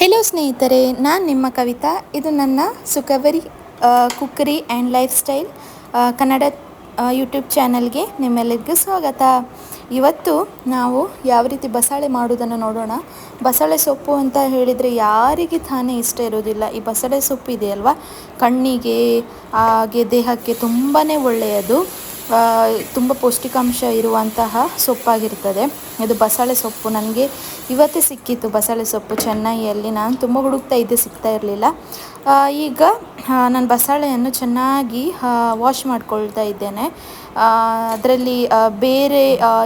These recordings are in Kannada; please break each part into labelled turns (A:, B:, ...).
A: ಹೆಲೋ ಸ್ನೇಹಿತರೆ, ನಾನು ನಿಮ್ಮ ಕವಿತಾ. ಇದು ನನ್ನ Sukhavari cookery and lifestyle Kannada YouTube ಚಾನಲ್ಗೆ ನಿಮ್ಮೆಲ್ಲರಿಗೂ ಸ್ವಾಗತ. ಇವತ್ತು ನಾವು ಯಾವ ರೀತಿ ಬಸಳೆ ಮಾಡೋದನ್ನು ನೋಡೋಣ. ಬಸಳೆ ಸೊಪ್ಪು ಅಂತ ಹೇಳಿದರೆ ಯಾರಿಗೆ ತಾನೇ ಇಷ್ಟ ಇರೋದಿಲ್ಲ ಈ ಬಸಳೆ ಸೊಪ್ಪು ಇದೆಯಲ್ವ? ಕಣ್ಣಿಗೆ, ಹಾಗೆ ದೇಹಕ್ಕೆ ತುಂಬಾ ಒಳ್ಳೆಯದು. ತುಂಬ ಪೌಷ್ಟಿಕಾಂಶ ಇರುವಂತಹ ಸೊಪ್ಪಾಗಿರ್ತದೆ. ಇದು ಬಸಳೆ ಸೊಪ್ಪು. ನನಗೆ ಇವತ್ತೇ ಸಿಕ್ಕಿತ್ತು ಬಸಳೆ ಸೊಪ್ಪು. ಚೆನ್ನೈಯಲ್ಲಿ ನಾನು ತುಂಬ ಹುಡುಕ್ತಾ ಇದ್ದೆ ಸಿಗ್ತಾ ಇರಲಿಲ್ಲ. ಈಗ ನಾನು ಬಸಳೆಯನ್ನು ಚೆನ್ನಾಗಿ ವಾಶ್ ಮಾಡ್ಕೊಳ್ತಾ ಇದ್ದೇನೆ. ಅದರಲ್ಲಿ ಬೇರೆ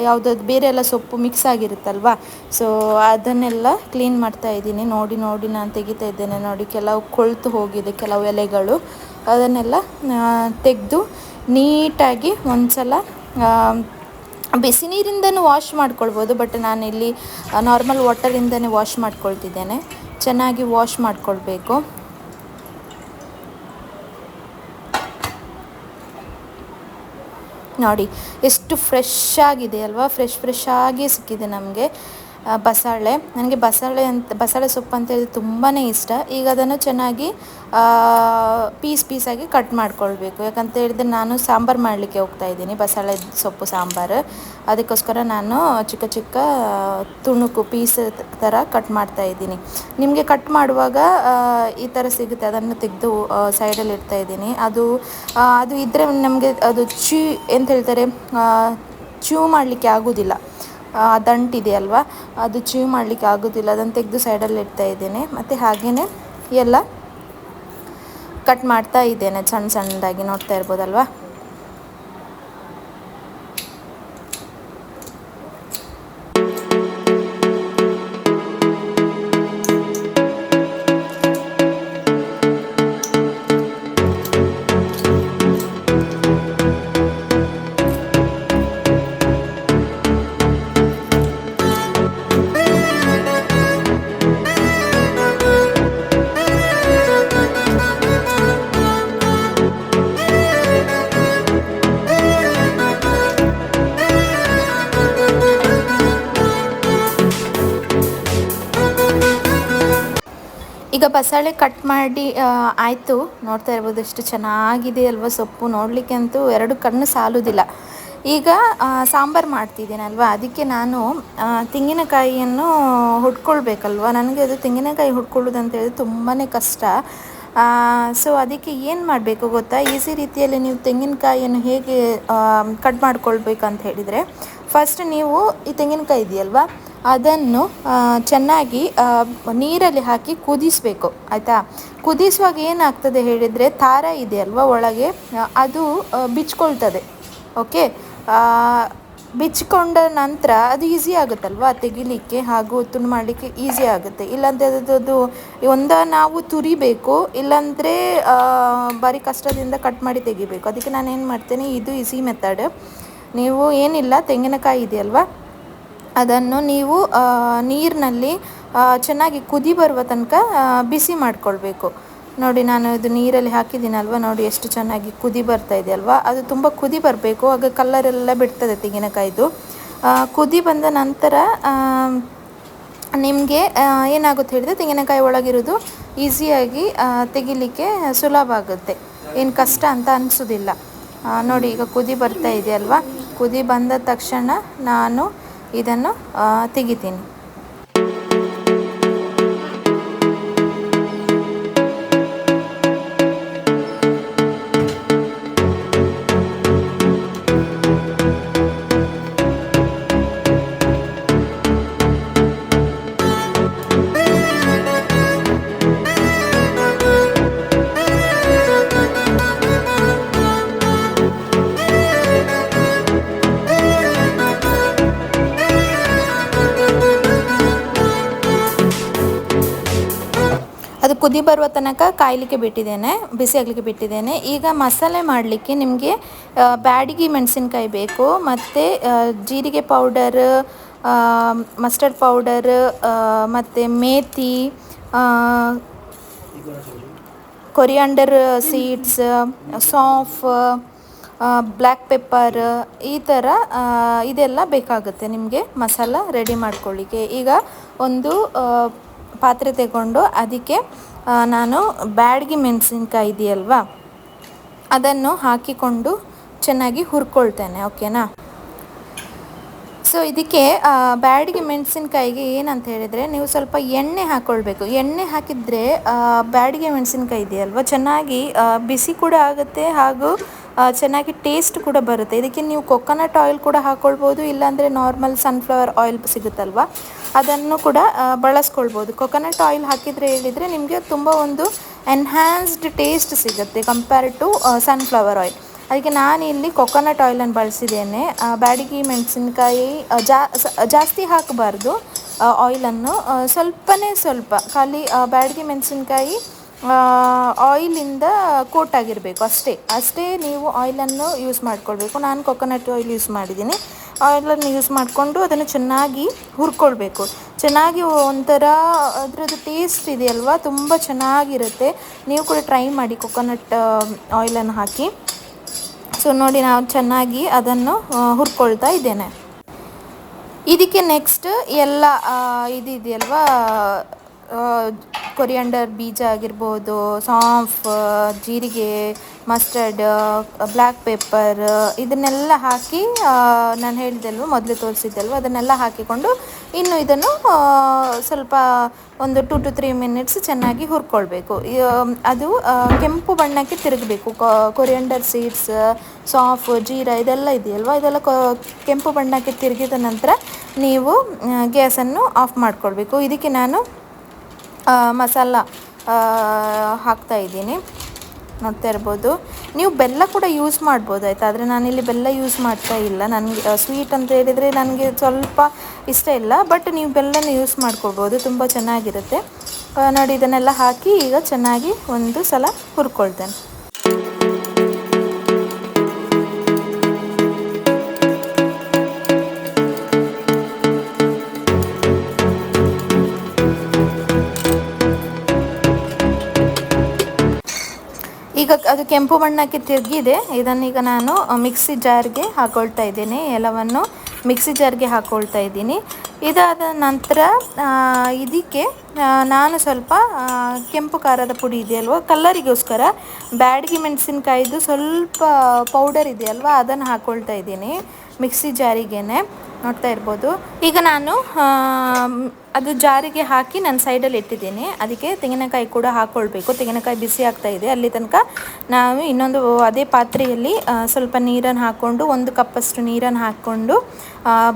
A: ಯಾವುದಾದ್ರು ಬೇರೆ ಎಲ್ಲ ಸೊಪ್ಪು ಮಿಕ್ಸ್ ಆಗಿರುತ್ತಲ್ವ? ಸೊ ಅದನ್ನೆಲ್ಲ ಕ್ಲೀನ್ ಮಾಡ್ತಾ ಇದ್ದೀನಿ. ನೋಡಿ ನೋಡಿ ನಾನು ತೆಗಿತಾ ಇದ್ದೇನೆ. ನೋಡಿ, ಕೆಲವು ಕೊಳ್ತು ಹೋಗಿದೆ, ಕೆಲವು ಎಲೆಗಳು. ಅದನ್ನೆಲ್ಲ ತೆಗೆದು ನೀಟಾಗಿ ಒಂದ್ಸಲ ಬಿಸಿ ನೀರಿಂದನೂ ವಾಶ್ ಮಾಡ್ಕೊಳ್ಬೋದು, ಬಟ್ ನಾನಿಲ್ಲಿ ನಾರ್ಮಲ್ ವಾಟರಿಂದನೇ ವಾಶ್ ಮಾಡ್ಕೊಳ್ತಿದ್ದೇನೆ. ಚೆನ್ನಾಗಿ ವಾಶ್ ಮಾಡ್ಕೊಳ್ಬೇಕು. ನೋಡಿ, ಎಷ್ಟು ಫ್ರೆಶ್ ಆಗಿದೆ ಅಲ್ವಾ? ಫ್ರೆಶ್ ಫ್ರೆಶ್ ಆಗಿ ಸಿಕ್ಕಿದೆ ನಮಗೆ. ಬಸಳೆ. ನನಗೆ ಬಸಳೆ ಅಂತ, ಬಸಳೆ ಸೊಪ್ಪು ಅಂತ ಹೇಳಿದ್ರೆ ತುಂಬಾ ಇಷ್ಟ. ಈಗ ಅದನ್ನು ಚೆನ್ನಾಗಿ ಪೀಸ್ ಪೀಸಾಗಿ ಕಟ್ ಮಾಡ್ಕೊಳ್ಬೇಕು. ಯಾಕಂತ ಹೇಳಿದ್ರೆ ನಾನು ಸಾಂಬಾರು ಮಾಡಲಿಕ್ಕೆ ಹೋಗ್ತಾ ಇದ್ದೀನಿ, ಬಸಳೆ ಸೊಪ್ಪು ಸಾಂಬಾರು. ಅದಕ್ಕೋಸ್ಕರ ನಾನು ಚಿಕ್ಕ ಚಿಕ್ಕ, ತುಣುಕು ಪೀಸ್ ಥರ ಕಟ್ ಮಾಡ್ತಾ ಇದ್ದೀನಿ. ನಿಮಗೆ ಕಟ್ ಮಾಡುವಾಗ ಈ ಥರ ಸಿಗುತ್ತೆ. ಅದನ್ನು ತೆಗೆದು ಸೈಡಲ್ಲಿ ಇಡ್ತಾ ಇದ್ದೀನಿ. ಅದು ಅದು ಇದ್ದರೆ ನಮಗೆ ಅದು ಚೀ ಅಂತ ಹೇಳ್ತಾರೆ ಚೂ ಮಾಡಲಿಕ್ಕೆ ಆಗೋದಿಲ್ಲ. ದಂಟಿದೆ ಅಲ್ವಾ ಅದು ಚೀವ್ ಮಾಡಲಿಕ್ಕೆ ಆಗೋದಿಲ್ಲ. ಅದನ್ನು ತೆಗೆದು ಸೈಡಲ್ಲಿ ಇಡ್ತಾ ಇದ್ದೇನೆ. ಮತ್ತು ಹಾಗೆಯೇ ಎಲ್ಲ ಕಟ್ ಮಾಡ್ತಾ ಇದ್ದೇನೆ. ಸಣ್ಣ ಸಣ್ಣದಾಗಿ ನೋಡ್ತಾ ಇರ್ಬೋದಲ್ವಾ? ಈಗ ಬಸಳೆ ಕಟ್ ಮಾಡಿ ಆಯಿತು. ನೋಡ್ತಾ ಇರ್ಬೋದು ಎಷ್ಟು ಚೆನ್ನಾಗಿದೆ ಅಲ್ವಾ ಸೊಪ್ಪು. ನೋಡಲಿಕ್ಕೆ ಅಂತೂ ಎರಡು ಕಣ್ಣು ಸಾಲುವುದಿಲ್ಲ ಈಗ ಸಾಂಬಾರು ಮಾಡ್ತಿದ್ದೀನಲ್ವ? ಅದಕ್ಕೆ ನಾನು ತೆಂಗಿನಕಾಯಿಯನ್ನು ಹುಡ್ಕೊಳ್ಬೇಕಲ್ವ? ನನಗೆ ಅದು ತೆಂಗಿನಕಾಯಿ ಹುಡ್ಕೊಳ್ಳೋದು ಅಂತ ತುಂಬಾ ಕಷ್ಟ ಸೊ ಅದಕ್ಕೆ ಏನು ಮಾಡಬೇಕು ಗೊತ್ತಾ? ಈಸಿ ರೀತಿಯಲ್ಲಿ ನೀವು ತೆಂಗಿನಕಾಯಿಯನ್ನು ಹೇಗೆ ಕಟ್ ಮಾಡ್ಕೊಳ್ಬೇಕಂತ ಹೇಳಿದರೆ ಫಸ್ಟ್ ನೀವು ಈ ತೆಂಗಿನಕಾಯಿ ಇದೆಯಲ್ವಾ? ಅದನ್ನು ಚೆನ್ನಾಗಿ ನೀರಲ್ಲಿ ಹಾಕಿ ಕುದಿಸಬೇಕು, ಆಯಿತಾ? ಕುದಿಸುವಾಗ ಏನಾಗ್ತದೆ ಹೇಳಿದರೆ ಇದೆ ಅಲ್ವಾ ಒಳಗೆ? ಅದು ಬಿಚ್ಕೊಳ್ತದೆ, ಓಕೆ? ಬಿಚ್ಕೊಂಡ ನಂತರ ಅದು ಈಸಿ ಆಗುತ್ತಲ್ವಾ? ತೆಗಿಲಿಕ್ಕೆ ಹಾಗೂ ತುಂಡು ಮಾಡಲಿಕ್ಕೆ ಈಸಿ ಆಗುತ್ತೆ. ಇಲ್ಲಾಂದರೆ ಅದು ಒಂದ ನಾವು ತುರಿಬೇಕು, ಇಲ್ಲಾಂದರೆ ಭಾರಿ ಕಷ್ಟದಿಂದ ಕಟ್ ಮಾಡಿ ತೆಗಿಬೇಕು. ಅದಕ್ಕೆ ನಾನು ಏನು ಮಾಡ್ತೇನೆ, ಇದು ಈಸಿ ಮೆಥಡ್ ನೀವು ಏನಿಲ್ಲ, ತೆಂಗಿನಕಾಯಿ ಇದೆಯಲ್ವ ಅದನ್ನು ನೀವು ನೀರಿನಲ್ಲಿ ಚೆನ್ನಾಗಿ ಕುದಿ ಬರುವ ತನಕ ಬಿಸಿ ಮಾಡಿಕೊಳ್ಬೇಕು. ನೋಡಿ, ನಾನು ಇದು ನೀರಲ್ಲಿ ಹಾಕಿದ್ದೀನಲ್ವ? ನೋಡಿ, ಎಷ್ಟು ಚೆನ್ನಾಗಿ ಕುದಿ ಬರ್ತಾ ಇದೆ ಅಲ್ವಾ? ಅದು ತುಂಬ ಕುದಿ ಬರಬೇಕು. ಆಗ ಕಲ್ಲರೆಲ್ಲ ಬಿಡ್ತದೆ ತೆಂಗಿನಕಾಯಿದು. ಕುದಿ ಬಂದ ನಂತರ ನಿಮಗೆ ಏನಾಗುತ್ತೆ ಹೇಳಿದ್ರೆ ತೆಂಗಿನಕಾಯಿ ಒಳಗಿರೋದು ಈಸಿಯಾಗಿ ತೆಗಿಲಿಕ್ಕೆ ಸುಲಭ ಆಗುತ್ತೆ. ಏನು ಕಷ್ಟ ಅಂತ ಅನಿಸೋದಿಲ್ಲ. ನೋಡಿ, ಈಗ ಕುದಿ ಬರ್ತಾ ಇದೆಯಲ್ವಾ ಕುದಿ ಬಂದ ತಕ್ಷಣ ನಾನು ಇದನ್ನು ತೆಗಿತೀನಿ. ಕುದಿ ಬರುವ ತನಕ ಕಾಯಲಿಕ್ಕೆ ಬಿಟ್ಟಿದ್ದೇನೆ, ಬಿಸಿ ಆಗಲಿಕ್ಕೆ ಬಿಟ್ಟಿದ್ದೇನೆ. ಈಗ ಮಸಾಲೆ ಮಾಡಲಿಕ್ಕೆ ನಿಮಗೆ ಬ್ಯಾಡಗಿ ಮೆಣಸಿನ್ಕಾಯಿ ಬೇಕು, ಮತ್ತು ಜೀರಿಗೆ ಪೌಡರ್ ಮಸ್ಟರ್ಡ್ ಪೌಡರ್ ಮತ್ತು ಮೇಥಿ ಕೊರಿಯಾಂಡರ್ ಸೀಡ್ಸ್, ಸಾಫ್ ಬ್ಲ್ಯಾಕ್ ಪೆಪ್ಪರ್, ಈ ಥರ ಇದೆಲ್ಲ ಬೇಕಾಗುತ್ತೆ ನಿಮಗೆ ಮಸಾಲ ರೆಡಿ ಮಾಡ್ಕೊಳ್ಳಿಕ್ಕೆ. ಈಗ ಒಂದು ಪಾತ್ರೆ ತಗೊಂಡು ಅದಕ್ಕೆ ನಾನು ಬ್ಯಾಡಗಿ ಮೆಣಸಿನ್ಕಾಯಿ ಇದೆಯಲ್ವಾ? ಅದನ್ನು ಹಾಕಿಕೊಂಡು ಚೆನ್ನಾಗಿ ಹುರ್ಕೊಳ್ತೇನೆ, ಓಕೆನಾ? ಸೊ ಇದಕ್ಕೆ ಬ್ಯಾಡಗಿ ಮೆಣಸಿನ್ಕಾಯಿಗೆ ಏನಂತ ಹೇಳಿದರೆ, ನೀವು ಸ್ವಲ್ಪ ಎಣ್ಣೆ ಹಾಕ್ಕೊಳ್ಬೇಕು ಎಣ್ಣೆ ಹಾಕಿದರೆ ಬ್ಯಾಡಗಿ ಮೆಣಸಿನ್ಕಾಯಿ ಇದೆಯಲ್ವ? ಚೆನ್ನಾಗಿ ಬಿಸಿ ಕೂಡ ಆಗುತ್ತೆ ಹಾಗೂ ಚೆನ್ನಾಗಿ ಟೇಸ್ಟ್ ಕೂಡ ಬರುತ್ತೆ. ಇದಕ್ಕೆ ನೀವು ಕೊಕೊನಟ್ ಆಯಿಲ್ ಕೂಡ ಹಾಕ್ಕೊಳ್ಬೋದು ಇಲ್ಲಾಂದರೆ ನಾರ್ಮಲ್ ಸನ್ಫ್ಲವರ್ ಆಯಿಲ್ ಸಿಗುತ್ತಲ್ವ? ಅದನ್ನು ಕೂಡ ಬಳಸ್ಕೊಳ್ಬೋದು. ಕೊಕೊನಟ್ ಆಯಿಲ್ ಹಾಕಿದರೆ ಹೇಳಿದರೆ ನಿಮಗೆ ತುಂಬ ಒಂದು ಎನ್ಹ್ಯಾನ್ಸ್ಡ್ ಟೇಸ್ಟ್ ಸಿಗುತ್ತೆ ಕಂಪೇರ್ ಟು ಸನ್ಫ್ಲವರ್ ಆಯಿಲ್ ಅದಕ್ಕೆ ನಾನು ಇಲ್ಲಿ ಕೊಕೊನಟ್ ಆಯಿಲನ್ನು ಬಳಸಿದ್ದೇನೆ. ಬ್ಯಾಡಗಿ, ಮೆಣಸಿನ್ಕಾಯಿ ಜಾ ಜಾಸ್ತಿ ಹಾಕಬಾರ್ದು ಆಯಿಲನ್ನು ಸ್ವಲ್ಪನೇ ಸ್ವಲ್ಪ. ಖಾಲಿ ಬ್ಯಾಡಗಿ, ಮೆಣಸಿನ್ಕಾಯಿ ಆಯಿಲಿಂದ ಕೋಟ್ ಆಗಿರಬೇಕು, ಅಷ್ಟೇ. ಅಷ್ಟೇ ನೀವು ಆಯಿಲನ್ನು ಯೂಸ್ ಮಾಡ್ಕೊಳ್ಬೇಕು. ನಾನು ಕೊಕೊನಟ್ ಆಯಿಲ್ ಯೂಸ್ ಮಾಡಿದ್ದೀನಿ. ಆಯಿಲನ್ನು ಯೂಸ್ ಮಾಡಿಕೊಂಡು ಅದನ್ನು ಚೆನ್ನಾಗಿ ಹುರ್ಕೊಳ್ಬೇಕು. ಚೆನ್ನಾಗಿ ಒಂಥರ, ಅದರದ್ದು ಟೇಸ್ಟ್ ಇದೆಯಲ್ವ? ತುಂಬ ಚೆನ್ನಾಗಿರುತ್ತೆ. ನೀವು ಕೂಡ ಟ್ರೈ ಮಾಡಿ ಕೊಕೊನಟ್ ಆಯಿಲನ್ನು ಹಾಕಿ. ಸೊ ನೋಡಿ ನಾವು ಚೆನ್ನಾಗಿ ಅದನ್ನು ಹುರ್ಕೊಳ್ತಾ ಇದ್ದೇನೆ. ಇದಕ್ಕೆ ನೆಕ್ಸ್ಟ್ ಎಲ್ಲ ಇದಿದೆಯಲ್ವಾ ಕೊರಿಯಂಡರ್ ಬೀಜ ಆಗಿರ್ಬೋದು, ಸಾಂಫ್ ಜೀರಿಗೆ ಮಸ್ಟರ್ಡ್ ಬ್ಲ್ಯಾಕ್ ಪೆಪ್ಪರ್ ಇದನ್ನೆಲ್ಲ ಹಾಕಿ ನಾನು ಹೇಳಿದೆಲ್ವ ಮೊದಲು ತೋರಿಸಿದ್ದೆಲ್ವ, ಅದನ್ನೆಲ್ಲ ಹಾಕಿಕೊಂಡು ಇನ್ನು ಇದನ್ನು ಸ್ವಲ್ಪ ಒಂದು ಟು ಟು ತ್ರೀ ಮಿನಿಟ್ಸ್ ಚೆನ್ನಾಗಿ ಹುರ್ಕೊಳ್ಬೇಕು. ಅದು ಕೆಂಪು ಬಣ್ಣಕ್ಕೆ ತಿರುಗಬೇಕು. ಕೊರಿಯಂಡರ್ ಸೀಡ್ಸ್ ಸಾಫ್, ಜೀರಾ ಇದೆಲ್ಲ ಇದೆಯಲ್ವ? ಇದೆಲ್ಲ ಕೆಂಪು ಬಣ್ಣಕ್ಕೆ ತಿರುಗಿದ ನಂತರ ನೀವು ಗ್ಯಾಸನ್ನು ಆಫ್ ಮಾಡ್ಕೊಳ್ಬೇಕು. ಇದಕ್ಕೆ ನಾನು ಮಸಾಲ ಹಾಕ್ತಾ ಇದ್ದೀನಿ. ನೋಡ್ತಾ ಇರ್ಬೋದು. ನೀವು ಬೆಲ್ಲ ಕೂಡ ಯೂಸ್ ಮಾಡ್ಬೋದು, ಆಯಿತಾ? ಆದರೆ ನಾನಿಲ್ಲಿ ಬೆಲ್ಲ ಯೂಸ್ ಮಾಡ್ತಾ ಇಲ್ಲ. ನನಗೆ ಸ್ವೀಟ್ ಅಂತ ಹೇಳಿದರೆ ನನಗೆ ಸ್ವಲ್ಪ ಇಷ್ಟ ಇಲ್ಲ ಬಟ್ ನೀವು ಬೆಲ್ಲನ ಯೂಸ್ ಮಾಡ್ಕೊಳ್ಬೋದು. ತುಂಬ ಚೆನ್ನಾಗಿರುತ್ತೆ. ನೋಡಿ, ಇದನ್ನೆಲ್ಲ ಹಾಕಿ ಈಗ ಚೆನ್ನಾಗಿ ಒಂದು ಸಲ ಹುರ್ಕೊಳ್ತೇನೆ. ಈಗ ಅದು ಕೆಂಪು ಬಣ್ಣಕ್ಕೆ ತಿರುಗಿದೆ. ಇದನ್ನೀಗ ನಾನು ಮಿಕ್ಸಿ ಜಾರ್ಗೆ ಹಾಕೊಳ್ತಾ ಇದ್ದೀನಿ. ಎಲ್ಲವನ್ನು ಮಿಕ್ಸಿ ಜಾರ್ಗೆ ಹಾಕೊಳ್ತಾ ಇದ್ದೀನಿ. ಇದಾದ ನಂತರ ಇದಕ್ಕೆ ನಾನು ಸ್ವಲ್ಪ ಕೆಂಪು ಖಾರದ ಪುಡಿ ಇದೆಯಲ್ವ? ಕಲ್ಲರಿಗೋಸ್ಕರ ಬ್ಯಾಡಗಿ ಮೆಣಸಿನ್ಕಾಯಿದು ಸ್ವಲ್ಪ ಪೌಡರ್ ಇದೆಯಲ್ವ? ಅದನ್ನು ಹಾಕ್ಕೊಳ್ತಾ ಇದ್ದೀನಿ ಮಿಕ್ಸಿ ಜಾರಿಗೇನೆ. ನೋಡ್ತಾ ಇರ್ಬೋದು. ಈಗ ನಾನು ಅದು ಜಾರಿಗೆ ಹಾಕಿ ನಾನು ಸೈಡಲ್ಲಿ ಇಟ್ಟಿದ್ದೀನಿ. ಅದಕ್ಕೆ ತೆಂಗಿನಕಾಯಿ ಕೂಡ ಹಾಕ್ಕೊಳ್ಬೇಕು ತೆಂಗಿನಕಾಯಿ ಬಿಸಿ ಆಗ್ತಾ ಇದೆ. ಅಲ್ಲಿ ತನಕ ನಾವು ಇನ್ನೊಂದು ಅದೇ ಪಾತ್ರೆಯಲ್ಲಿ ಸ್ವಲ್ಪ ನೀರನ್ನು ಹಾಕ್ಕೊಂಡು ಒಂದು ಕಪ್ಪಷ್ಟು ನೀರನ್ನು ಹಾಕ್ಕೊಂಡು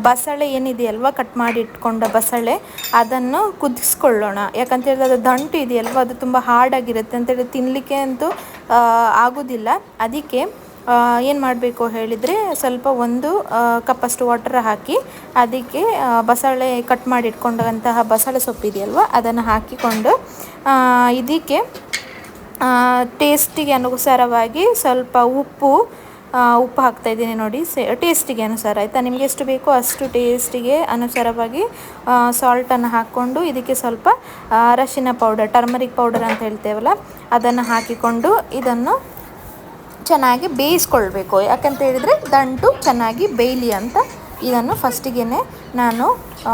A: ಬಸಳೆ ಏನಿದೆಯಲ್ವ, ಕಟ್ ಮಾಡಿ ಇಟ್ಕೊಂಡ ಬಸಳೆ, ಅದನ್ನು ಕುದಿಸ್ಕೊಳ್ಳೋಣ. ಯಾಕಂತೇಳಿದ್ರೆ ಅದು ದಂಟು ಇದೆಯಲ್ವ, ಅದು ತುಂಬ ಹಾರ್ಡಾಗಿರುತ್ತೆ ಅಂತೇಳಿ ತಿನ್ನಲಿಕ್ಕೆ ಅಂತೂ ಆಗೋದಿಲ್ಲ. ಅದಕ್ಕೆ ಏನು ಮಾಡಬೇಕು ಹೇಳಿದರೆ ಸ್ವಲ್ಪ ಒಂದು ಕಪ್ಪಷ್ಟು ವಾಟರ್ ಹಾಕಿ, ಅದಕ್ಕೆ ಬಸಳೆ ಕಟ್ ಮಾಡಿ ಇಟ್ಕೊಂಡಂತಹ ಬಸಳೆ ಸೊಪ್ಪಿದೆಯಲ್ವ ಅದನ್ನು ಹಾಕಿಕೊಂಡು ಇದಕ್ಕೆ ಟೇಸ್ಟಿಗೆ ಅನುಸಾರವಾಗಿ ಸ್ವಲ್ಪ ಉಪ್ಪು ಉಪ್ಪು ಹಾಕ್ತಾ ಇದ್ದೀನಿ ನೋಡಿ, ಸೇ ಟೇಸ್ಟಿಗೆ ಅನುಸಾರ, ಆಯಿತಾ? ನಿಮಗೆ ಎಷ್ಟು ಬೇಕೋ ಅಷ್ಟು ಟೇಸ್ಟಿಗೆ ಅನುಸಾರವಾಗಿ ಸಾಲ್ಟನ್ನು ಹಾಕ್ಕೊಂಡು, ಇದಕ್ಕೆ ಸ್ವಲ್ಪ ಅರಶಿನ ಪೌಡರ್ ಟರ್ಮರಿಕ್ ಪೌಡರ್ ಅಂತ ಹೇಳ್ತೇವಲ್ಲ, ಅದನ್ನು ಹಾಕಿಕೊಂಡು, ಇದನ್ನು ಚೆನ್ನಾಗಿ ಬೇಯಿಸ್ಕೊಳ್ಬೇಕು. ಯಾಕಂತ ಹೇಳಿದರೆ ದಂಟು ಚೆನ್ನಾಗಿ ಬೇಯಲಿ ಅಂತ ಇದನ್ನು ಫಸ್ಟಿಗೆ ನಾನು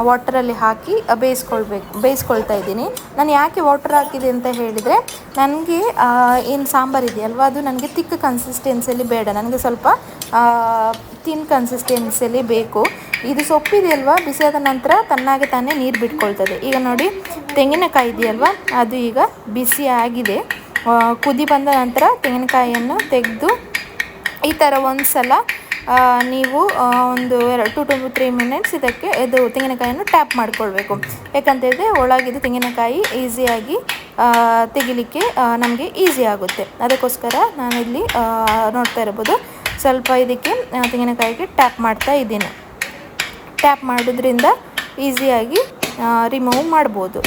A: ವಾಟರಲ್ಲಿ ಹಾಕಿ ಬೇಯಿಸ್ಕೊಳ್ಬೇಕು ಬೇಯಿಸ್ಕೊಳ್ತಾ ಇದ್ದೀನಿ. ನಾನು ಯಾಕೆ ವಾಟರ್ ಹಾಕಿದೆ ಅಂತ ಹೇಳಿದರೆ ನನಗೆ ಏನು ಸಾಂಬಾರು ಇದೆಯಲ್ವ ಅದು ನನಗೆ ತಿಕ್ ಕನ್ಸಿಸ್ಟೆನ್ಸಿಯಲ್ಲಿ ಬೇಡ. ನನಗೆ ಸ್ವಲ್ಪ ತಿನ್ ಕನ್ಸಿಸ್ಟೆನ್ಸಿಯಲ್ಲಿ ಬೇಕು. ಇದು ಸೊಪ್ಪಿದೆಯಲ್ವ ಬಿಸಿಯಾದ ನಂತರ ತನ್ನಾಗೆ ತಾನೇ ನೀರು ಬಿಟ್ಕೊಳ್ತದೆ. ಈಗ ನೋಡಿ ತೆಂಗಿನಕಾಯಿ ಇದೆಯಲ್ವ ಅದು ಈಗ ಬಿಸಿ ಆಗಿದೆ ಆ, ಕುದಿ ಬಂದ ನಂತರ ತೆಂಗಿನಕಾಯಿಯನ್ನು ತೆಗೆದು ಈ ಥರ ಒಂದು ಸಲ ನೀವು ಒಂದು ಎರಡು ಟು ಟು ತ್ರೀ ಮಿನಿಟ್ಸ್ ಇದಕ್ಕೆ ಇದು ತೆಂಗಿನಕಾಯಿಯನ್ನು ಟ್ಯಾಪ್ ಮಾಡ್ಕೊಳ್ಬೇಕು. ಯಾಕಂತೇಳಿದ್ರೆ ಒಳಗಿದ್ದು ತೆಂಗಿನಕಾಯಿ ಈಸಿಯಾಗಿ ತೆಗಿಲಿಕ್ಕೆ ನಮಗೆ ಈಸಿ ಆಗುತ್ತೆ. ಅದಕ್ಕೋಸ್ಕರ ನಾನಿಲ್ಲಿ ನೋಡ್ತಾ ಇರ್ಬೋದು. ಸ್ವಲ್ಪ ಇದಕ್ಕೆ ತೆಂಗಿನಕಾಯಿಗೆ ಟ್ಯಾಪ್ ಮಾಡ್ತಾ ಇದ್ದೀನಿ. ಟ್ಯಾಪ್ ಮಾಡೋದ್ರಿಂದ ಈಸಿಯಾಗಿ ರಿಮೂವ್ ಮಾಡ್ಬೋದು.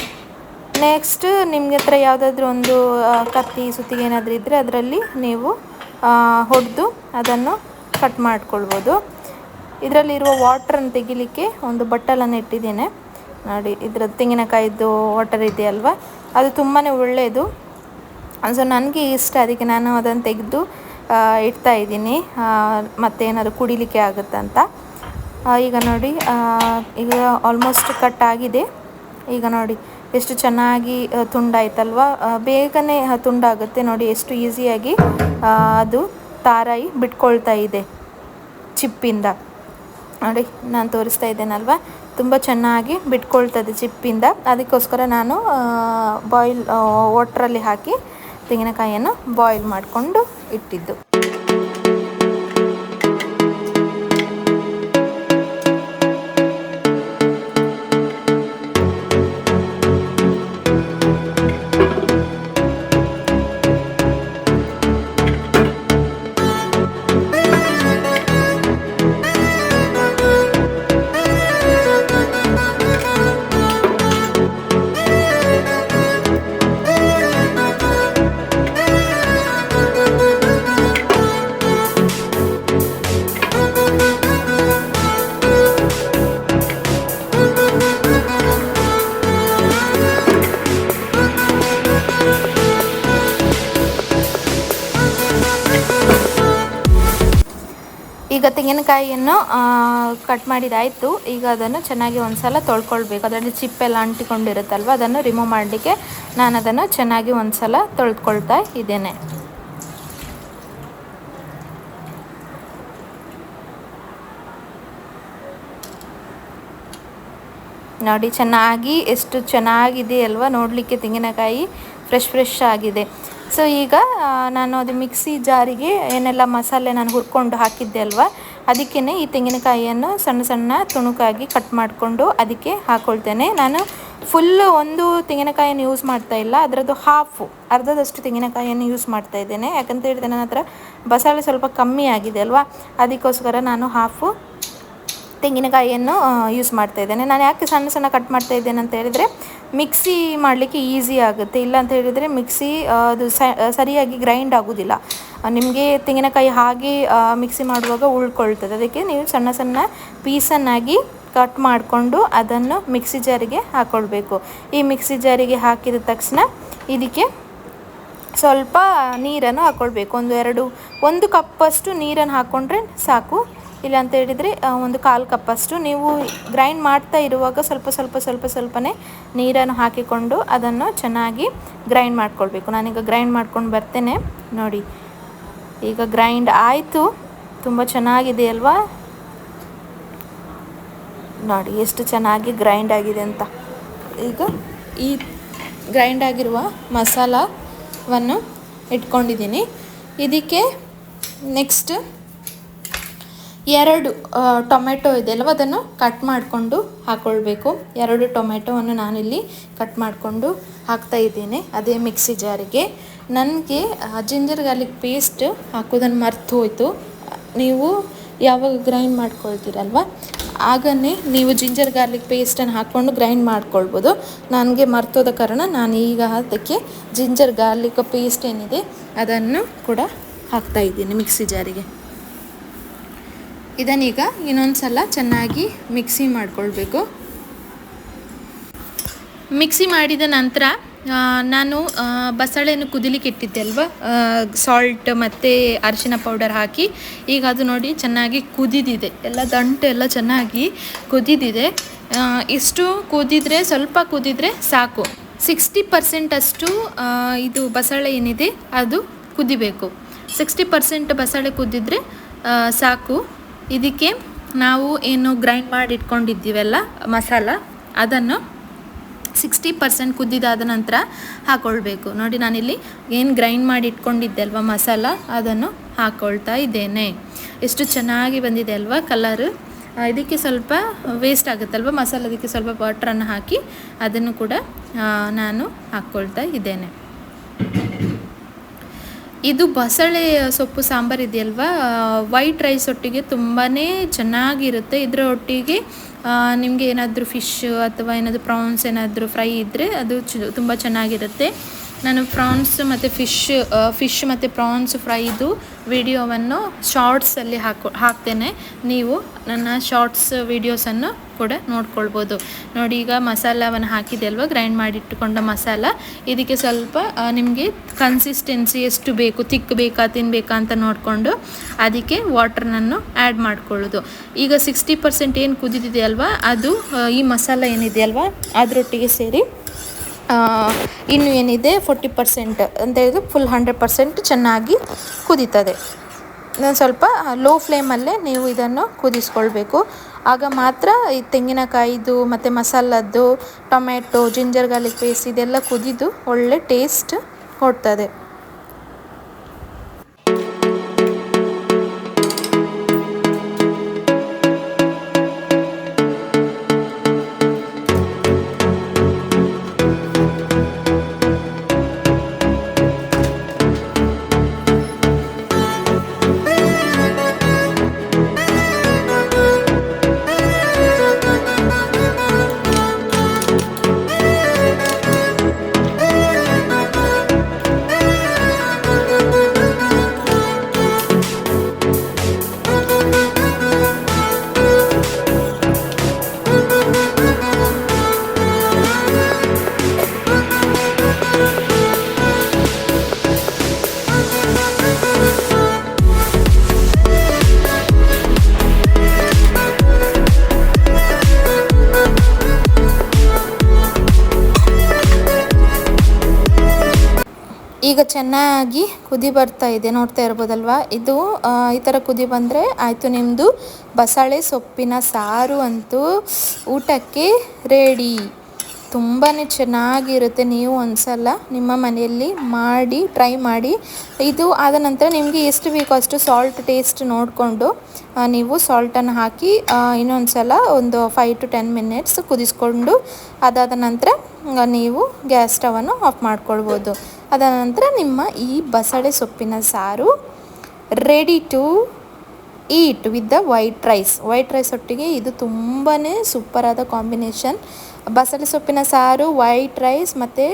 A: ನೆಕ್ಸ್ಟ್ ನಿಮಗೆ ಹತ್ರ ಯಾವುದಾದ್ರೂ ಒಂದು ಕತ್ತಿ, ಸುತ್ತಿಗೆ ಏನಾದರೂ ಇದ್ದರೆ ಅದರಲ್ಲಿ ನೀವು ಹೊಡೆದು ಅದನ್ನು ಕಟ್ ಮಾಡ್ಕೊಳ್ಬೋದು. ಇದರಲ್ಲಿರುವ ವಾಟ್ರನ್ನು ತೆಗಿಲಿಕ್ಕೆ ಒಂದು ಬಟ್ಟಲನ್ನು ಇಟ್ಟಿದ್ದೇನೆ. ನೋಡಿ, ಇದರ ತೆಂಗಿನಕಾಯಿದ್ದು ವಾಟರ್ ಇದೆಯಲ್ವ ಅದು ತುಂಬಾ ಒಳ್ಳೆಯದು. ಸೊ ನನಗೆ ಇಷ್ಟ, ಅದಕ್ಕೆ ನಾನು ಅದನ್ನು ತೆಗೆದು ಇಡ್ತಾ ಇದ್ದೀನಿ. ಏನಾದರೂ ಕುಡಿಲಿಕ್ಕೆ ಆಗುತ್ತಂತ ಈಗ ನೋಡಿ ಈಗ ಆಲ್ಮೋಸ್ಟ್ ಕಟ್ ಆಗಿದೆ. ಈಗ ನೋಡಿ ಎಷ್ಟು ಚೆನ್ನಾಗಿ ತುಂಡಾಯ್ತಲ್ವ? ಬೇಗನೆ ತುಂಡಾಗುತ್ತೆ ನೋಡಿ, ಎಷ್ಟು ಈಸಿಯಾಗಿ ಅದು ತಾರಾಯಿ ಬಿಟ್ಕೊಳ್ತಾ ಇದೆ ಚಿಪ್ಪಿಂದ. ನೋಡಿ, ನಾನು ತೋರಿಸ್ತಾ ಇದ್ದೇನಲ್ವ? ತುಂಬ ಚೆನ್ನಾಗಿ ಬಿಟ್ಕೊಳ್ತದೆ ಚಿಪ್ಪಿಂದ. ಅದಕ್ಕೋಸ್ಕರ ನಾನು ಬಾಯ್ಲ್ ವಾಟ್ರಲ್ಲಿ ಹಾಕಿ ತೆಂಗಿನಕಾಯಿಯನ್ನು ಬಾಯ್ಲ್ ಮಾಡಿಕೊಂಡು ಇಟ್ಟಿದ್ದು. ತೆಂಗಿನಕಾಯಿಯನ್ನು ಕಟ್ ಮಾಡಿದಾಯಿತು. ಈಗ ಅದನ್ನು ಚೆನ್ನಾಗಿ ಒಂದ್ಸಲ ತೊಳ್ಕೊಳ್ಬೇಕು. ಅದರಲ್ಲಿ ಚಿಪ್ಪೆಲ್ಲ ಅಂಟಿಕೊಂಡಿರುತ್ತಲ್ವ, ಅದನ್ನು ರಿಮೂವ್ ಮಾಡಲಿಕ್ಕೆ ನಾನು ಅದನ್ನು ಚೆನ್ನಾಗಿ ಒಂದ್ಸಲ ತೊಳ್ಕೊಳ್ತಾ ಇದ್ದೇನೆ. ನೋಡಿ, ಚೆನ್ನಾಗಿ ಎಷ್ಟು ಚೆನ್ನಾಗಿದೆ ಅಲ್ವಾ ನೋಡಲಿಕ್ಕೆ ತೆಂಗಿನಕಾಯಿ. ಫ್ರೆಶ್ ಫ್ರೆಶ್ ಆಗಿದೆ. ಸೊ ಈಗ ನಾನು ಅದು ಮಿಕ್ಸಿ ಜಾರಿಗೆ ಏನೆಲ್ಲ ಮಸಾಲೆ ನಾನು ಹುರ್ಕೊಂಡು ಹಾಕಿದ್ದೆ ಅಲ್ವಾ ಅದಕ್ಕೇ ಈ ತೆಂಗಿನಕಾಯಿಯನ್ನು ಸಣ್ಣ ಸಣ್ಣ ತುಣುಕಾಗಿ ಕಟ್ ಮಾಡಿಕೊಂಡು ಅದಕ್ಕೆ ಹಾಕ್ಕೊಳ್ತೇನೆ ನಾನು ಫುಲ್ಲು ಒಂದು ತೆಂಗಿನಕಾಯಿಯನ್ನು ಯೂಸ್ ಮಾಡ್ತಾ ಇಲ್ಲ, ಅದರದ್ದು ಹಾಫು ಅರ್ಧದಷ್ಟು ತೆಂಗಿನಕಾಯಿಯನ್ನು ಯೂಸ್ ಮಾಡ್ತಾ ಇದ್ದೇನೆ. ಯಾಕಂತ ಹೇಳಿದ್ರೆ ನನ್ನ ಹತ್ರ ಬಸಳೆ ಸ್ವಲ್ಪ ಕಮ್ಮಿ ಆಗಿದೆ ಅಲ್ವಾ, ಅದಕ್ಕೋಸ್ಕರ ನಾನು ಹಾಫು ತೆಂಗಿನಕಾಯಿಯನ್ನು ಯೂಸ್ ಮಾಡ್ತಾ ಇದ್ದೇನೆ. ನಾನು ಯಾಕೆ ಸಣ್ಣ ಸಣ್ಣ ಕಟ್ ಮಾಡ್ತಾ ಇದ್ದೇನೆ ಅಂತ ಹೇಳಿದರೆ, ಮಿಕ್ಸಿ ಮಾಡಲಿಕ್ಕೆ ಈಸಿ ಆಗುತ್ತೆ. ಇಲ್ಲ ಅಂತ ಹೇಳಿದರೆ ಮಿಕ್ಸಿ ಅದು ಸರಿಯಾಗಿ ಗ್ರೈಂಡ್ ಆಗೋದಿಲ್ಲ. ನಿಮಗೆ ತೆಂಗಿನಕಾಯಿ ಹಾಗೆ ಮಿಕ್ಸಿ ಮಾಡುವಾಗ ಉಳ್ಕೊಳ್ತದೆ. ಅದಕ್ಕೆ ನೀವು ಸಣ್ಣ ಸಣ್ಣ ಪೀಸನ್ನಾಗಿ ಕಟ್ ಮಾಡಿಕೊಂಡು ಅದನ್ನು ಮಿಕ್ಸಿ ಜಾರಿಗೆ ಹಾಕ್ಕೊಳ್ಬೇಕು ಈ ಮಿಕ್ಸಿ ಜಾರಿಗೆ ಹಾಕಿದ ತಕ್ಷಣ ಇದಕ್ಕೆ ಸ್ವಲ್ಪ ನೀರನ್ನು ಹಾಕ್ಕೊಳ್ಬೇಕು ಒಂದು ಎರಡು, ಒಂದು ಕಪ್ಪಷ್ಟು ನೀರನ್ನು ಹಾಕ್ಕೊಂಡ್ರೆ ಸಾಕು. ಇಲ್ಲ ಅಂತ ಹೇಳಿದರೆ ಒಂದು ಕಾಲು ಕಪ್ಪಷ್ಟು ನೀವು ಗ್ರೈಂಡ್ ಮಾಡ್ತಾ ಇರುವಾಗ ಸ್ವಲ್ಪ ಸ್ವಲ್ಪ ಸ್ವಲ್ಪ, ಸ್ವಲ್ಪನೇ ನೀರನ್ನು ಹಾಕಿಕೊಂಡು ಅದನ್ನು ಚೆನ್ನಾಗಿ ಗ್ರೈಂಡ್ ಮಾಡ್ಕೊಳ್ಬೇಕು. ನಾನೀಗ ಗ್ರೈಂಡ್ ಮಾಡ್ಕೊಂಡು ಬರ್ತೇನೆ. ನೋಡಿ, ಈಗ ಗ್ರೈಂಡ್ ಆಯಿತು. ತುಂಬ ಚೆನ್ನಾಗಿದೆ ಅಲ್ವಾ? ನೋಡಿ, ಎಷ್ಟು ಚೆನ್ನಾಗಿ ಗ್ರೈಂಡ್ ಆಗಿದೆ ಅಂತ. ಈಗ ಈ ಗ್ರೈಂಡ್ ಆಗಿರುವ ಮಸಾಲವನ್ನು ಇಟ್ಕೊಂಡಿದ್ದೀನಿ. ಇದಕ್ಕೆ ನೆಕ್ಸ್ಟ್ ಎರಡು ಟೊಮೆಟೊ ಇದೆ ಅಲ್ವ ಅದನ್ನು ಕಟ್ ಮಾಡಿಕೊಂಡು ಹಾಕ್ಕೊಳ್ಬೇಕು ಎರಡು ಟೊಮೆಟೊವನ್ನು ನಾನಿಲ್ಲಿ ಕಟ್ ಮಾಡಿಕೊಂಡು ಹಾಕ್ತಾ ಇದ್ದೇನೆ ಅದೇ ಮಿಕ್ಸಿ ಜಾರಿಗೆ. ನನಗೆ ಜಿಂಜರ್ ಗಾರ್ಲಿಕ್ ಪೇಸ್ಟ್ ಹಾಕೋದನ್ನು ಮರ್ತು ಹೋಯಿತು. ನೀವು ಯಾವಾಗ ಗ್ರೈಂಡ್ ಮಾಡ್ಕೊಳ್ತೀರಲ್ವ? ಆಗನೇ ನೀವು ಜಿಂಜರ್ ಗಾರ್ಲಿಕ್ ಪೇಸ್ಟನ್ನು ಹಾಕ್ಕೊಂಡು ಗ್ರೈಂಡ್ ಮಾಡ್ಕೊಳ್ಬೋದು. ನನಗೆ ಮರ್ತೋದ ಕಾರಣ ನಾನು ಈಗ ಅದಕ್ಕೆ ಜಿಂಜರ್ ಗಾರ್ಲಿಕ್ ಪೇಸ್ಟ್ ಏನಿದೆ ಅದನ್ನು ಕೂಡ ಹಾಕ್ತಾ ಇದ್ದೀನಿ ಮಿಕ್ಸಿ ಜಾರಿಗೆ. ಇದನ್ನೀಗ ಇನ್ನೊಂದು ಸಲ ಚೆನ್ನಾಗಿ ಮಿಕ್ಸಿ ಮಾಡಿಕೊಳ್ಬೇಕು. ಮಿಕ್ಸಿ ಮಾಡಿದ ನಂತರ ನಾನು ಬಸಳೆಯನ್ನು ಕುದಿಲಿಕ್ಕೆ ಇಟ್ಟಿದ್ದೆ ಅಲ್ವಾ? ಸಾಲ್ಟ್ ಮತ್ತು ಅರಿಶಿನ ಪೌಡರ್ ಹಾಕಿ, ಈಗ ಅದು ನೋಡಿ ಚೆನ್ನಾಗಿ ಕುದಿದಿದೆ. ಎಲ್ಲ ದಂಟು ಎಲ್ಲ ಚೆನ್ನಾಗಿ ಕುದಿದಿದೆ. ಇಷ್ಟು ಕುದಿದ್ರೆ, ಸ್ವಲ್ಪ ಕುದಿದ್ರೆ ಸಾಕು. ಸಿಕ್ಸ್ಟಿ ಪರ್ಸೆಂಟಷ್ಟು ಇದು ಬಸಳೆ ಏನಿದೆ, ಅದು ಕುದಿಬೇಕು. ಸಿಕ್ಸ್ಟಿ ಪರ್ಸೆಂಟ್ ಬಸಳೆ ಕುದ್ದಿದ್ರೆ ಸಾಕು. ಇದಕ್ಕೆ ನಾವು ಏನು ಗ್ರೈಂಡ್ ಮಾಡಿ ಇಟ್ಕೊಂಡಿದ್ದೀವಲ್ಲ, ಮಸಾಲ, ಅದನ್ನು ಸಿಕ್ಸ್ಟಿ ಪರ್ಸೆಂಟ್ ಕುದ್ದಿದಾದ ನಂತರ ಹಾಕ್ಕೊಳ್ಬೇಕು ನೋಡಿ ನಾನಿಲ್ಲಿ ಏನು ಗ್ರೈಂಡ್ ಮಾಡಿ ಇಟ್ಕೊಂಡಿದ್ದೆ ಅಲ್ವಾ, ಮಸಾಲ, ಅದನ್ನು ಹಾಕ್ಕೊಳ್ತಾ ಇದ್ದೇನೆ. ಎಷ್ಟು ಚೆನ್ನಾಗಿ ಬಂದಿದೆ ಅಲ್ವಾ ಕಲರ್ ಇದಕ್ಕೆ ಸ್ವಲ್ಪ ವೇಸ್ಟ್ ಆಗುತ್ತಲ್ವ, ಮಸಾಲದಕ್ಕೆ ಸ್ವಲ್ಪ ವಾಟ್ರನ್ನು ಹಾಕಿ ಅದನ್ನು ಕೂಡ ನಾನು ಹಾಕ್ಕೊಳ್ತಾ ಇದ್ದೇನೆ. ಇದು ಬಸಳೆ ಸೊಪ್ಪು ಸಾಂಬಾರು ಇದೆಯಲ್ವಾ? ವೈಟ್ ರೈಸ್ ಒಟ್ಟಿಗೆ ತುಂಬಾ ಚೆನ್ನಾಗಿರುತ್ತೆ. ಇದರ ಒಟ್ಟಿಗೆ ನಿಮಗೆ ಏನಾದರೂ ಫಿಶ್ ಅಥವಾ ಏನಾದರೂ ಪ್ರಾನ್ಸ್ ಏನಾದರೂ ಫ್ರೈ ಇದ್ದರೆ ಅದು ತುಂಬ ಚೆನ್ನಾಗಿರುತ್ತೆ. ನಾನು ಪ್ರಾನ್ಸ್ ಮತ್ತು ಫಿಶ್ ಫಿಶ್ ಮತ್ತು ಪ್ರಾನ್ಸ್ ಫ್ರೈದು ವಿಡಿಯೋವನ್ನು ಶಾರ್ಟ್ಸಲ್ಲಿ ಹಾಕೊ, ಹಾಕ್ತೇನೆ. ನೀವು ನನ್ನ ಶಾರ್ಟ್ಸ್ ವಿಡಿಯೋಸನ್ನು ಕೂಡ ನೋಡ್ಕೊಳ್ಬೋದು. ನೋಡಿ, ಈಗ ಮಸಾಲವನ್ನು ಹಾಕಿದೆ ಅಲ್ವಾ? ಗ್ರೈಂಡ್ ಮಾಡಿಟ್ಟುಕೊಂಡ ಮಸಾಲ. ಇದಕ್ಕೆ ಸ್ವಲ್ಪ ನಿಮಗೆ ಕನ್ಸಿಸ್ಟೆನ್ಸಿ ಎಷ್ಟು ಬೇಕು ತಿಕ್ ಬೇಕಾ ತಿನ್ನಬೇಕಾ ಅಂತ ನೋಡಿಕೊಂಡು ಅದಕ್ಕೆ ವಾಟ್ರನ್ನು ಆ್ಯಡ್ ಮಾಡ್ಕೊಳ್ಳೋದು. ಈಗ ಸಿಕ್ಸ್ಟಿ ಪರ್ಸೆಂಟ್ ಏನು ಕುದಿದಿದೆ ಅಲ್ವಾ? ಅದು ಈ ಮಸಾಲ ಏನಿದೆ ಅಲ್ವಾ? ಅದರೊಟ್ಟಿಗೆ ಸೇರಿ ಇನ್ನು ಏನಿದೆ? ಫೋರ್ಟಿ ಪರ್ಸೆಂಟ್ ಅಂತ ಹೇಳಿದ್ರೆ ಫುಲ್ ಹಂಡ್ರೆಡ್ ಪರ್ಸೆಂಟ್ ಚೆನ್ನಾಗಿ ಕುದೀತದೆ. ಸ್ವಲ್ಪ ಲೋ ಫ್ಲೇಮಲ್ಲೇ ನೀವು ಇದನ್ನು ಕುದಿಸ್ಕೊಳ್ಬೇಕು. ಆಗ ಮಾತ್ರ ಈ ತೆಂಗಿನಕಾಯಿದು, ಮತ್ತು ಮಸಾಲದ್ದು ಟೊಮೆಟೊ ಜಿಂಜರ್, ಗಾರ್ಲಿಕ್ ಪೇಸ್ಟ್ ಇದೆಲ್ಲ ಕುದಿದು ಒಳ್ಳೆ ಟೇಸ್ಟ್ ಕೊಡ್ತದೆ. ಚೆನ್ನಾಗಿ ಕುದಿ ಬರ್ತಾ ಇದೆ. ನೋಡ್ತಾ ಇರ್ಬೋದಲ್ವಾ? ಇದು ಈ ಥರ ಕುದಿ ಬಂದರೆ ಆಯಿತು ನಿಮ್ಮದು ಬಸಳೆ ಸೊಪ್ಪಿನ ಸಾರು ಅಂತೂ ಊಟಕ್ಕೆ ರೆಡಿ. ತುಂಬಾ ಚೆನ್ನಾಗಿರುತ್ತೆ. ನೀವು ಒಂದ್ಸಲ ನಿಮ್ಮ ಮನೆಯಲ್ಲಿ ಮಾಡಿ, ಟ್ರೈ ಮಾಡಿ. ಇದು ಆದ ನಂತರ ನಿಮಗೆ ಎಷ್ಟು ಬೇಕೋ ಅಷ್ಟು ಸಾಲ್ಟ್ ಟೇಸ್ಟ್ ನೋಡಿಕೊಂಡು ನೀವು ಸಾಲ್ಟನ್ನು ಹಾಕಿ ಇನ್ನೊಂದು ಸಲ ಒಂದು ಫೈವ್ ಟು ಟೆನ್ ಮಿನಿಟ್ಸ್ ಕುದಿಸ್ಕೊಂಡು, ಅದಾದ ನಂತರ ನೀವು ಗ್ಯಾಸ್ ಸ್ಟವನ್ನು ಆಫ್ ಮಾಡ್ಕೊಳ್ಬೋದು. ಅದಾದ ನಂತರ ನಿಮ್ಮ ಈ ಬಸಳೆ ಸೊಪ್ಪಿನ ಸಾರು ready to eat with the white rice white rice ಒಟ್ಟಿಗೆ ಇದು ತುಂಬಾ ಸೂಪರಾದ ಕಾಂಬಿನೇಷನ್ ಬಸಳೆ ಸೊಪ್ಪಿನ ಸಾರು ವೈಟ್ ರೈಸ್ ಮತ್ತು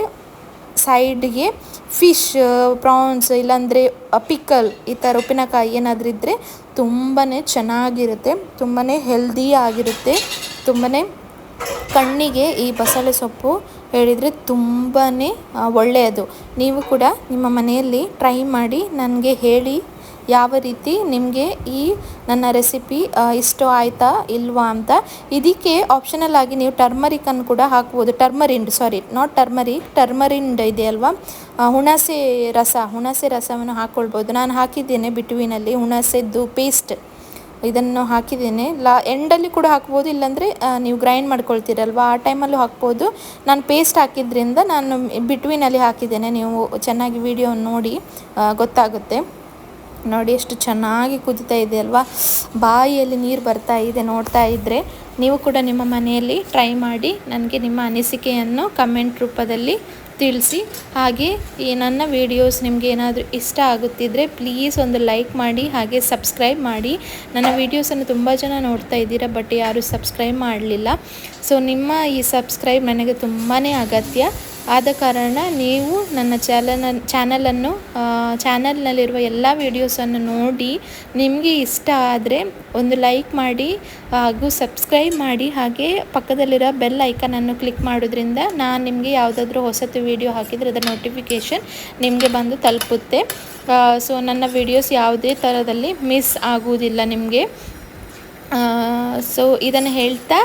A: ಸೈಡ್ಗೆ ಫಿಶ್ ಪ್ರಾನ್ಸ್ ಇಲ್ಲಾಂದರೆ ಪಿಕಲ್ ಈ ಥರ ಉಪ್ಪಿನಕಾಯಿ ಏನಾದರೂ ಇದ್ದರೆ ತುಂಬಾ ಚೆನ್ನಾಗಿರುತ್ತೆ ತುಂಬಾ ಹೆಲ್ದಿ ಆಗಿರುತ್ತೆ ತುಂಬಾ ಕಣ್ಣಿಗೆ ಈ ಬಸಳೆ ಸೊಪ್ಪು ಹೇಳಿದರೆ ತುಂಬಾ ಒಳ್ಳೆಯದು. ನೀವು ಕೂಡ ನಿಮ್ಮ ಮನೆಯಲ್ಲಿ ಟ್ರೈ ಮಾಡಿ, ನನಗೆ ಹೇಳಿ ಯಾವ ರೀತಿ ನಿಮಗೆ ಈ ನನ್ನ ರೆಸಿಪಿ ಇಷ್ಟ ಆಯಿತಾ ಇಲ್ವಾ ಅಂತ. ಇದಕ್ಕೆ ಆಪ್ಷನಲ್ ಆಗಿ ನೀವು ಟರ್ಮರಿಕನ್ನು ಕೂಡ ಹಾಕ್ಬೋದು. ಟರ್ಮರಿಂಡ್ ಸಾರಿ ನಾಟ್ ಟರ್ಮರಿಕ್ ಟರ್ಮರಿಂಡ್ ಇದೆ ಅಲ್ವಾ ಹುಣಸೆ ರಸ, ಹುಣಸೆ ರಸವನ್ನು ಹಾಕ್ಕೊಳ್ಬೋದು. ನಾನು ಹಾಕಿದ್ದೇನೆ ಬಿಟ್ವೀನಲ್ಲಿ, ಹುಣಸೆದ್ದು ಪೇಸ್ಟ್ ಇದನ್ನು ಹಾಕಿದ್ದೀನಿ. ಲಾ ಎಂಡಲ್ಲಿ ಕೂಡ ಹಾಕ್ಬೋದು, ಇಲ್ಲಾಂದರೆ ನೀವು ಗ್ರೈಂಡ್ ಮಾಡ್ಕೊಳ್ತೀರಲ್ವ? ಆ ಟೈಮಲ್ಲೂ ಹಾಕ್ಬೋದು. ನಾನು ಪೇಸ್ಟ್ ಹಾಕಿದ್ರಿಂದ ನಾನು ಬಿಟ್ವೀನಲ್ಲಿ ಹಾಕಿದ್ದೇನೆ. ನೀವು ಚೆನ್ನಾಗಿ ವಿಡಿಯೋ ನೋಡಿ ಗೊತ್ತಾಗುತ್ತೆ. ನೋಡಿ ಎಷ್ಟು ಚೆನ್ನಾಗಿ ಕುದಿತಾ ಇದೆ ಅಲ್ವಾ? ಬಾಯಿಯಲ್ಲಿ ನೀರು ಬರ್ತಾ ಇದೆ ನೋಡ್ತಾ ಇದ್ದರೆ ನೀವು ಕೂಡ ನಿಮ್ಮ ಮನೆಯಲ್ಲಿ ಟ್ರೈ ಮಾಡಿ, ನನಗೆ ನಿಮ್ಮ ಅನಿಸಿಕೆಯನ್ನು ಕಮೆಂಟ್ ರೂಪದಲ್ಲಿ ತಿಳಿಸಿ. ಹಾಗೆ ಈ ನನ್ನ ವಿಡಿಯೋಸ್ ನಿಮಗೆ ಏನಾದರೂ ಇಷ್ಟ ಆಗುತ್ತಿದ್ದರೆ ಪ್ಲೀಸ್ ಒಂದು ಲೈಕ್ ಮಾಡಿ, ಹಾಗೆ ಸಬ್ಸ್ಕ್ರೈಬ್ ಮಾಡಿ. ನನ್ನ ವೀಡಿಯೋಸನ್ನು ತುಂಬ ಜನ ನೋಡ್ತಾ ಇದ್ದೀರಾ ಬಟ್ ಯಾರೂ ಸಬ್ಸ್ಕ್ರೈಬ್ ಮಾಡಲಿಲ್ಲ. ಸೊ ನಿಮ್ಮ ಈ ಸಬ್ಸ್ಕ್ರೈಬ್ ನನಗೆ ತುಂಬಾ ಅಗತ್ಯ. ಆದ ಕಾರಣ ನೀವು ನನ್ನ ಚಾನಲ್ ಚಾನಲನ್ನು ಚಾನಲ್ನಲ್ಲಿರುವ ಎಲ್ಲ ವೀಡಿಯೋಸನ್ನು ನೋಡಿ ನಿಮಗೆ ಇಷ್ಟ ಆದರೆ ಒಂದು ಲೈಕ್ ಮಾಡಿ ಹಾಗೂ ಸಬ್ಸ್ಕ್ರೈಬ್ ಮಾಡಿ. ಹಾಗೆ ಪಕ್ಕದಲ್ಲಿರೋ ಬೆಲ್ ಐಕನನ್ನು ಕ್ಲಿಕ್ ಮಾಡೋದ್ರಿಂದ ನಾನು ನಿಮಗೆ ಯಾವುದಾದ್ರೂ ಹೊಸತು ವಿಡಿಯೋ ಹಾಕಿದರೆ ಅದರ ನೋಟಿಫಿಕೇಷನ್ ನಿಮಗೆ ಬಂದು ತಲುಪುತ್ತೆ. ಸೊ ನನ್ನ ವಿಡಿಯೋಸ್ ಯಾವುದೇ ಥರದಲ್ಲಿ ಮಿಸ್ ಆಗುವುದಿಲ್ಲ ನಿಮಗೆ. ಸೊ ಇದನ್ನು ಹೇಳ್ತಾ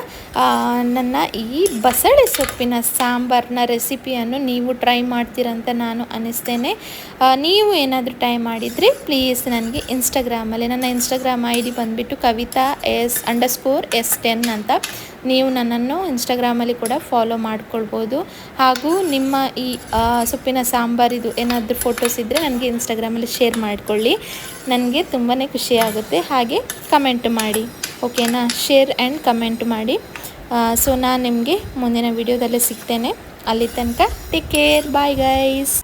A: ನನ್ನ ಈ ಬಸಳೆ ಸೊಪ್ಪಿನ ಸಾಂಬಾರ್ನ ರೆಸಿಪಿಯನ್ನು ನೀವು ಟ್ರೈ ಮಾಡ್ತೀರಂತ ನಾನು ಅನ್ನಿಸ್ತೇನೆ. ನೀವು ಏನಾದರೂ ಟ್ರೈ ಮಾಡಿದರೆ ಪ್ಲೀಸ್ ನನಗೆ ಇನ್ಸ್ಟಾಗ್ರಾಮಲ್ಲಿ ನನ್ನ ಇನ್ಸ್ಟಾಗ್ರಾಮ್ ಐ ಡಿ ಬಂದುಬಿಟ್ಟು Kavitha S underscore S ten ಅಂತ. ನೀವು ನನ್ನನ್ನು ಇನ್ಸ್ಟಾಗ್ರಾಮಲ್ಲಿ ಕೂಡ ಫಾಲೋ ಮಾಡ್ಕೊಳ್ಬೋದು. ಹಾಗೂ ನಿಮ್ಮ ಈ ಸೊಪ್ಪಿನ ಸಾಂಬಾರಿದು ಏನಾದರೂ ಫೋಟೋಸ್ ಇದ್ದರೆ ನನಗೆ ಇನ್ಸ್ಟಾಗ್ರಾಮಲ್ಲಿ ಶೇರ್ ಮಾಡಿಕೊಳ್ಳಿ. ನನಗೆ ತುಂಬಾ ಖುಷಿಯಾಗುತ್ತೆ ಹಾಗೆ ಕಮೆಂಟ್ ಮಾಡಿ. ಓಕೆನಾ ಶೇರ್ ಆ್ಯಂಡ್ ಕಮೆಂಟ್ ಮಾಡಿ. ಸೊ ನಾನು ನಿಮಗೆ ಮುಂದಿನ ವಿಡಿಯೋದಲ್ಲಿ ಸಿಗ್ತೇನೆ. ಅಲ್ಲಿ ತನಕ ಟೇಕ್ ಕೇರ್ ಬಾಯ್ ಗೈಸ್